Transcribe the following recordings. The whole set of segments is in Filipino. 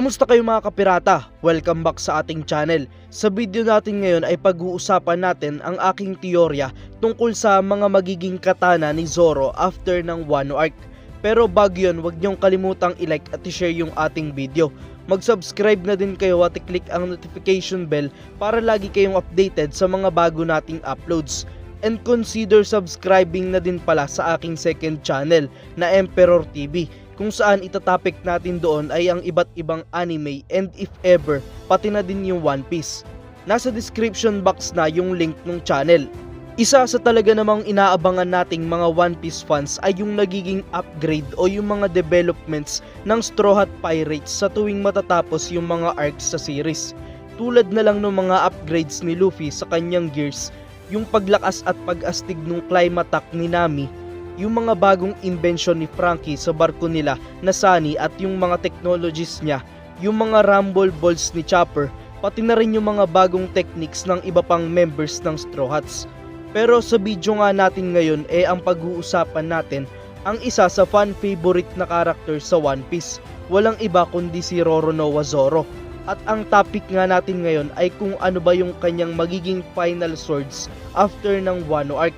Kamusta kayo mga kapirata? Welcome back sa ating channel. Sa video natin ngayon ay pag-uusapan natin ang aking teorya tungkol sa mga magiging katana ni Zoro after ng Wano Arc. Pero bago yun, huwag niyong kalimutang i-like at i-share yung ating video. Mag-subscribe na din kayo at i-click ang notification bell para lagi kayong updated sa mga bago nating uploads. And consider subscribing na din pala sa aking second channel na Emperor TV kung saan itatapik natin doon ay ang iba't ibang anime and if ever, pati na din yung One Piece. Nasa description box na yung link ng channel. Isa sa talaga namang inaabangan nating mga One Piece fans ay yung nagiging upgrade o yung mga developments ng Straw Hat Pirates sa tuwing matatapos yung mga arcs sa series. Tulad na lang ng mga upgrades ni Luffy sa kanyang gears, yung paglakas at pag-astig ng Climatak ni Nami yung mga bagong invention ni Frankie sa barko nila na Sunny at yung mga technologies niya, yung mga rumble balls ni Chopper, pati na rin yung mga bagong techniques ng iba pang members ng Straw Hats. Pero sa video nga natin ngayon eh ang pag-uusapan natin ang isa sa fan favorite na character sa One Piece. Walang iba kundi si Roronoa Zoro. At ang topic nga natin ngayon ay kung ano ba yung kanyang magiging final swords after ng Wano Arc.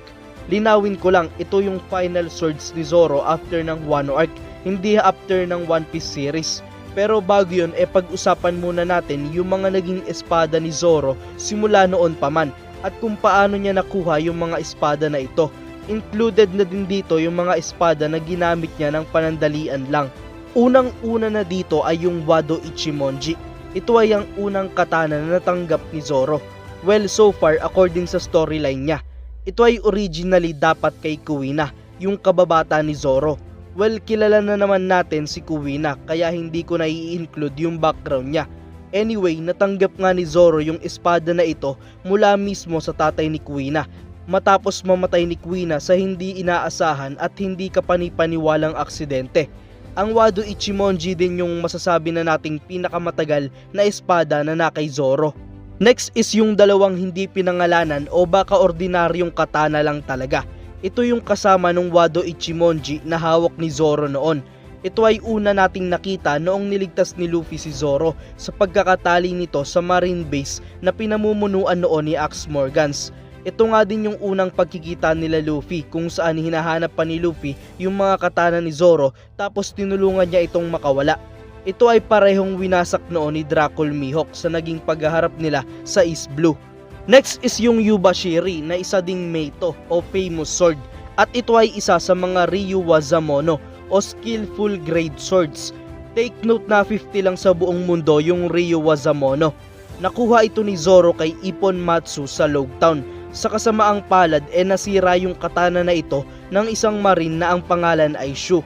Linawin ko lang, ito yung final swords ni Zoro after ng Wano Arc, hindi after ng One Piece series. Pero bago yun, e pag-usapan muna natin yung mga naging espada ni Zoro simula noon pa man at kung paano niya nakuha yung mga espada na ito. Included na din dito yung mga espada na ginamit niya ng panandalian lang. Unang-una na dito ay yung Wado Ichimonji. Ito ay ang unang katana na natanggap ni Zoro. Well, so far, according sa storyline niya, ito ay originally dapat kay Kuwina, yung kababata ni Zoro. Well, kilala na naman natin si Kuwina kaya hindi ko na i-include yung background niya. Anyway, natanggap nga ni Zoro yung espada na ito mula mismo sa tatay ni Kuwina matapos mamatay ni Kuwina sa hindi inaasahan at hindi kapanipaniwalang aksidente. Ang Wado Ichimonji din yung masasabi na nating pinakamatagal na espada na na kay Zoro. Next is yung dalawang hindi pinangalanan o baka ordinaryong katana lang talaga. Ito yung kasama ng Wado Ichimonji na hawak ni Zoro noon. Ito ay una nating nakita noong niligtas ni Luffy si Zoro sa pagkakatali nito sa marine base na pinamumunuan noon ni Axe Morgans. Ito nga din yung unang pagkikita nila Luffy kung saan hinahanap pa ni Luffy yung mga katana ni Zoro tapos tinulungan niya itong makawala. Ito ay parehong winasak noon ni Dracul Mihawk sa naging paghaharap nila sa East Blue. Next is yung Yubashiri na isa ding Meito o famous sword at ito ay isa sa mga Ryu Wazamono o skillful grade swords. Take note na 50 lang sa buong mundo yung Ryu Wazamono. Nakuha ito ni Zoro kay Ippon Matsu sa Logtown. Sa kasamaang palad e nasira yung katana na ito ng isang marine na ang pangalan ay Shu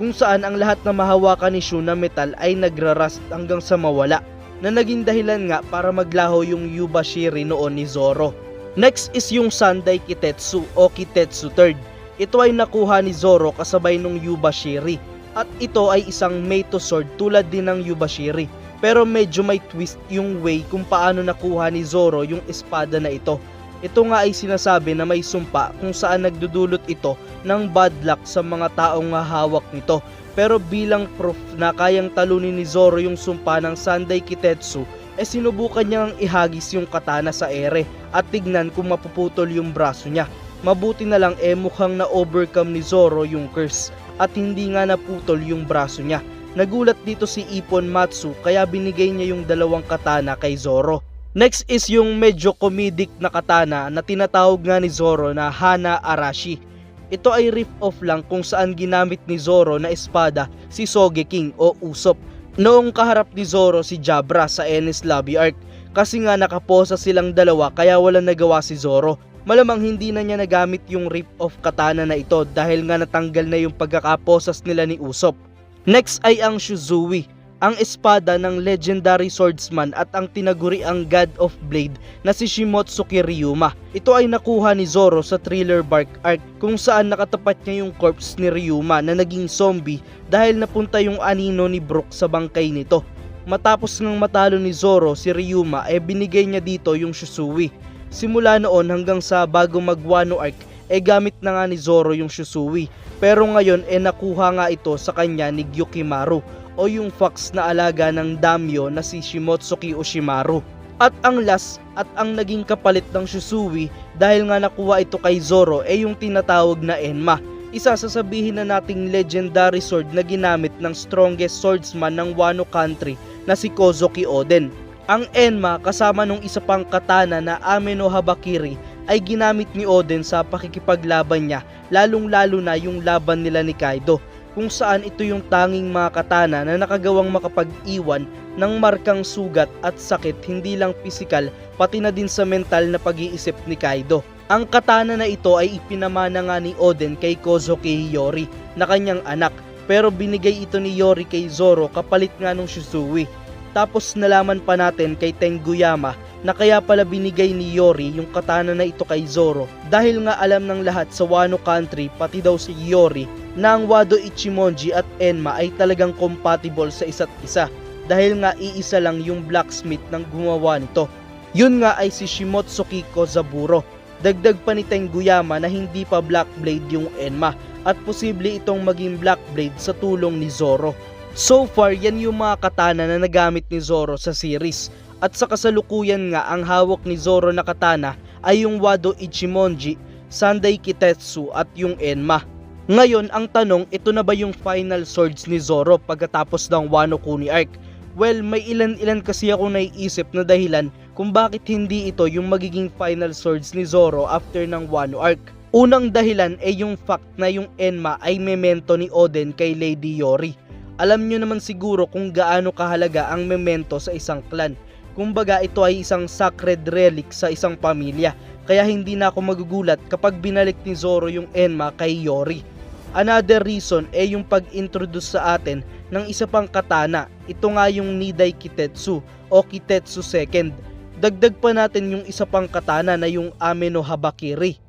kung saan ang lahat na mahawakan ni Shu na metal ay nagrarust hanggang sa mawala na naging dahilan nga para maglaho yung Yubashiri noon ni Zoro. Next is yung Sandai Kitetsu o Kitetsu III. Ito ay nakuha ni Zoro kasabay nung Yubashiri at ito ay isang Meito sword tulad din ng Yubashiri pero medyo may twist yung way kung paano nakuha ni Zoro yung espada na ito. Ito nga ay sinasabi na may sumpa kung saan nagdudulot ito ng bad luck sa mga taong hawak nito. Pero bilang proof na kayang talunin ni Zoro yung sumpa ng Sandai Kitetsu, eh sinubukan niyang ihagis yung katana sa ere at tignan kung mapuputol yung braso niya. Mabuti na lang eh mukhang na-overcome ni Zoro yung curse at hindi nga naputol yung braso niya. Nagulat dito si Ippon Matsu kaya binigay niya yung dalawang katana kay Zoro. Next is yung medyo comedic na katana na tinatawag nga ni Zoro na Hana Arashi. Ito ay rip-off lang kung saan ginamit ni Zoro na espada si Sogeking o Usopp. Noong kaharap ni Zoro si Jabra sa Enies Lobby Arc kasi nga nakaposa silang dalawa kaya wala nagawa si Zoro. Malamang hindi na niya nagamit yung rip-off katana na ito dahil nga natanggal na yung pagkakaposas nila ni Usopp. Next ay ang Shuzui ang espada ng legendary swordsman at ang tinaguriang God of Blade na si Shimotsuki Ryuma. Ito ay nakuha ni Zoro sa Thriller Bark Arc kung saan nakatapat niya yung corpse ni Ryuma na naging zombie dahil napunta yung anino ni Brook sa bangkay nito. Matapos ng matalo ni Zoro si Ryuma ay binigay niya dito yung Shusui. Simula noon hanggang sa bago mag Wano Arc ay gamit na nga ni Zoro yung Shusui pero ngayon ay nakuha nga ito sa kanya ni Gyukimaru o yung fox na alaga ng damyo na si Shimotsuki Oshimaru. At ang last at ang naging kapalit ng Shusui dahil nga nakuha ito kay Zoro ay yung tinatawag na Enma. Isa sasabihin na nating legendary sword na ginamit ng strongest swordsman ng Wano country na si Kozuki Oden. Ang Enma kasama nung isa pang katana na Ame no Habakiri ay ginamit ni Oden sa pakikipaglaban niya lalong lalo na yung laban nila ni Kaido kung saan ito yung tanging mga katana na nakagawang makapag-iwan ng markang sugat at sakit hindi lang pisikal pati na din sa mental na pag-iisip ni Kaido. Ang katana na ito ay ipinamana nga ni Oden kay Kozuki Hiyori na kanyang anak pero binigay ito ni Yori kay Zoro kapalit nga nung Shizui. Tapos nalaman pa natin kay Tenguyama na kaya pala binigay ni Yori yung katana na ito kay Zoro dahil nga alam ng lahat sa Wano country pati daw si Yori ang Wado Ichimonji at Enma ay talagang compatible sa isa't isa dahil nga iisa lang yung blacksmith ng gumawa nito. Yun nga ay si Shimotsuki Kozaburo. Dagdag pa ni Tenguyama na hindi pa Black Blade yung Enma at posible itong maging Black Blade sa tulong ni Zoro. So far, yan yung mga katana na nagamit ni Zoro sa series. At sa kasalukuyan nga, ang hawak ni Zoro na katana ay yung Wado Ichimonji, Sandai Kitetsu at yung Enma. Ngayon, ang tanong, ito na ba yung final swords ni Zoro pagkatapos ng Wano Kuni arc? Well, may ilan-ilan kasi ako naiisip na dahilan kung bakit hindi ito yung magiging final swords ni Zoro after ng Wano arc. Unang dahilan ay yung fact na yung Enma ay memento ni Oden kay Lady Yori. Alam nyo naman siguro kung gaano kahalaga ang memento sa isang clan. Kumbaga ito ay isang sacred relic sa isang pamilya. Kaya hindi na ako magugulat kapag binalik ni Zoro yung Enma kay Yori. Another reason ay yung pag-introduce sa atin ng isa pang katana. Ito nga yung Nidai Kitetsu o Kitetsu II. Dagdag pa natin yung isa pang katana na yung Ame no Habakiri.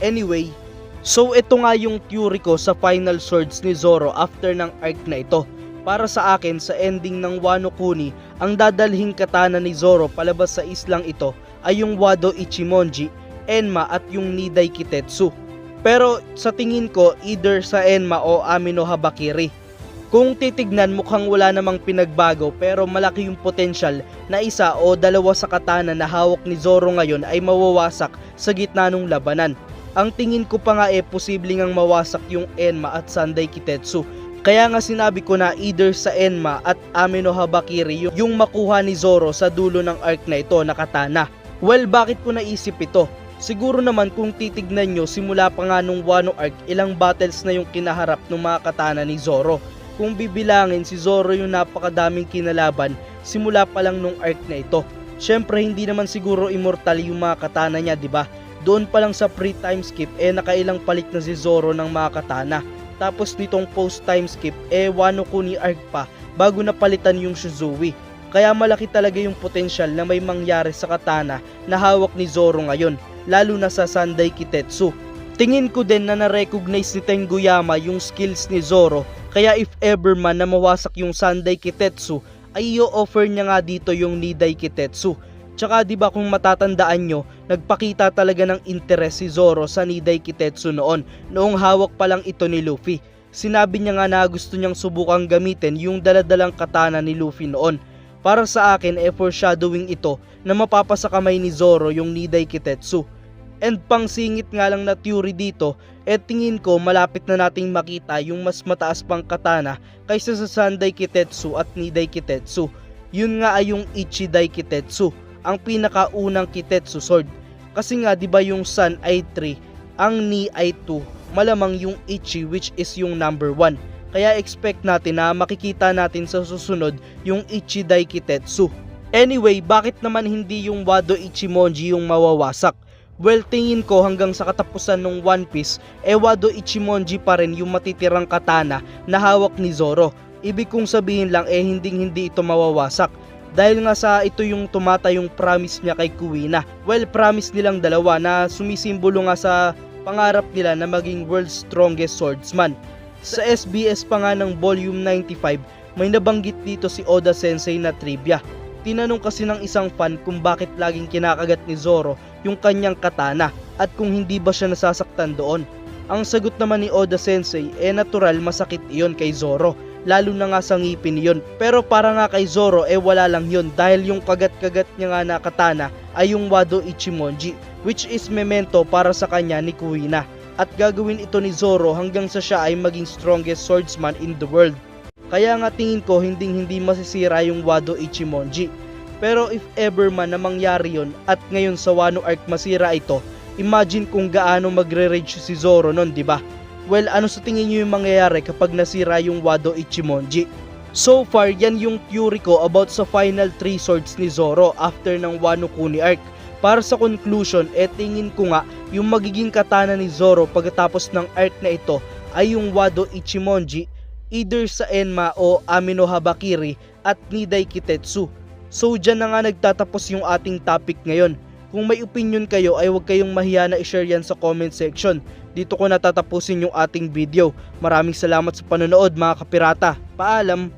Anyway, so ito nga yung theory ko sa final swords ni Zoro after ng arc na ito. Para sa akin, sa ending ng Wano Kuni, ang dadalhing katana ni Zoro palabas sa islang ito ay yung Wado Ichimonji, Enma at yung Nidai Kitetsu. Pero sa tingin ko, either sa Enma o Ame no Habakiri. Kung titignan mukhang wala namang pinagbago pero malaki yung potensyal na isa o dalawa sa katana na hawak ni Zoro ngayon ay mawawasak sa gitna ng labanan. Ang tingin ko pa nga eh posibleng ang mawasak yung Enma at Sandai Kitetsu. Kaya nga sinabi ko na either sa Enma at Ame no Habakiri yung, makuha ni Zoro sa dulo ng arc na ito na katana. Well, bakit ko naisip ito? Siguro naman kung titignan nyo simula pa nga nung Wano arc ilang battles na yung kinaharap ng mga katana ni Zoro. Kung bibilangin si Zoro yung napakadaming kinalaban simula pa lang nung arc na ito. Syempre hindi naman siguro immortal yung mga katana niya, 'di ba? Doon pa lang sa pre-time skip eh nakailang palit na si Zoro ng mga katana. Tapos nitong post-time skip eh Wano Kuni arc pa bago napalitan yung Shizui. Kaya malaki talaga yung potensyal na may mangyari sa katana na hawak ni Zoro ngayon, lalo na sa Sandai Kitetsu. Tingin ko din na na-recognize ni Tenguyama yung skills ni Zoro kaya if ever man na mawasak yung Sandai Kitetsu ay i-offer niya nga dito yung Nidai Kitetsu. Tsaka 'di ba kung matatandaan nyo, nagpakita talaga ng interes si Zoro sa Nidai Kitetsu noon, noong hawak pa lang ito ni Luffy. Sinabi niya nga na gusto niyang subukang gamitin yung daladalang katana ni Luffy noon. Para sa akin, e foreshadowing ito na mapapasa kamay ni Zoro yung Nidai Kitetsu. And pang singit nga lang na theory dito, eh tingin ko malapit na nating makita yung mas mataas pang katana kaysa sa Sandai Kitetsu at Nidai Kitetsu. Yun nga ay yung Ichidai Kitetsu, ang pinakaunang Kitetsu sword. Kasi nga 'di ba yung Sun ay 3, ang Ni ay 2, malamang yung Ichi which is yung number 1. Kaya expect natin na makikita natin sa susunod yung Ichidai Kitetsu. Anyway, bakit naman hindi yung Wado Ichimonji yung mawawasak? Well, tingin ko hanggang sa katapusan ng One Piece, eh Wado Ichimonji pa rin yung matitirang katana na hawak ni Zoro. Ibig kong sabihin lang eh hindi hindi ito mawawasak. Dahil nga sa ito yung tumata yung promise niya kay Kuwina. Well, promise nilang dalawa na sumisimbolo nga sa pangarap nila na maging world's strongest swordsman. Sa SBS pa nga ng volume 95, may nabanggit dito si Oda Sensei na trivia. Tinanong kasi ng isang fan kung bakit laging kinakagat ni Zoro yung kanyang katana at kung hindi ba siya nasasaktan doon. Ang sagot naman ni Oda Sensei eh natural masakit iyon kay Zoro lalo na nga sa ngipin yon. Pero para nga kay Zoro eh wala lang yon dahil yung kagat-kagat niya nga na katana ay yung Wado Ichimonji which is memento para sa kanya ni Kuina at gagawin ito ni Zoro hanggang sa siya ay maging strongest swordsman in the world. Kaya nga tingin ko hinding hindi masisira yung Wado Ichimonji. Pero if ever man na mangyari yon at ngayon sa Wano Arc masira ito, imagine kung gaano magre-rage si Zoro nun, di ba? Well, ano sa tingin niyo yung mangyayari kapag nasira yung Wado Ichimonji? So far, yan yung theory ko about sa final 3 swords ni Zoro after ng Wano Kuni arc. Para sa conclusion, eh tingin ko nga yung magiging katana ni Zoro pagkatapos ng arc na ito ay yung Wado Ichimonji either sa Enma o Amino Habakiri at Nidai Kitetsu. So dyan na nga nagtatapos yung ating topic ngayon. Kung may opinion kayo ay huwag kayong mahiya na i-share yan sa comment section. Dito ko natatapusin yung ating video. Maraming salamat sa panonood mga kapirata. Paalam!